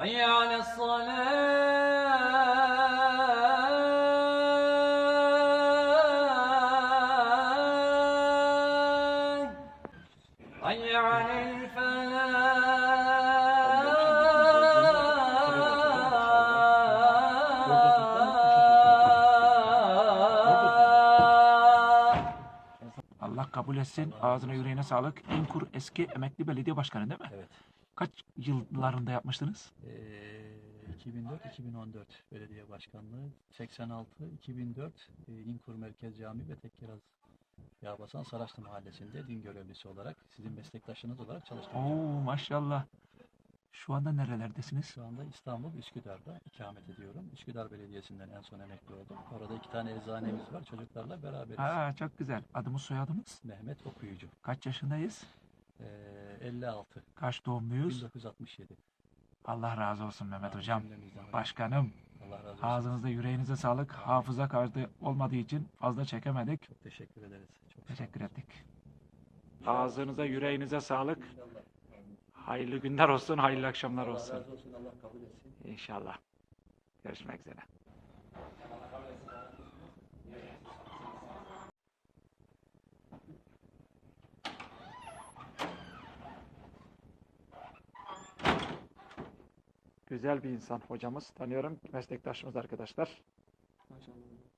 حي على الصلاة حي على الفلاح Allah kabul etsin. Ağzına yüreğine sağlık. İnkur eski emekli belediye başkanı değil mi? Evet. Kaç yıllarında yapmıştınız? Ee, 2004-2014 belediye başkanlığı, 86-2004 e, İnkur Merkez Cami ve Tekkiraz Yağbasan Saraçlı Mahallesi'nde din görevlisi olarak sizin meslektaşınız olarak çalıştım. Oo maşallah. Şu anda nerelerdesiniz? Şu anda İstanbul Üsküdar'da ikamet ediyorum. Üsküdar Belediyesi'nden en son emekli oldum. Orada iki tane eczanemiz var. Çocuklarla beraberiz. Aa çok güzel. Adımız soyadımız. Mehmet Okuyucu. Kaç yaşındayız? Ee, 56. Kaç doğumluyuz? 1967. Allah razı olsun Mehmet hocam. Cümlemizden hocam. Başkanım Allah razı olsun. ağzınıza yüreğinize sağlık. Hafıza kartı olmadığı için fazla çekemedik. Çok teşekkür ederiz. Çok Teşekkür ettik. Ağzınıza yüreğinize sağlık. Hayırlı günler olsun, hayırlı akşamlar olsun. razı olsun. Allah kabul etsin. İnşallah. Görüşmek üzere. Güzel bir insan hocamız. Tanıyorum. Meslektaşımız arkadaşlar. Maşallah.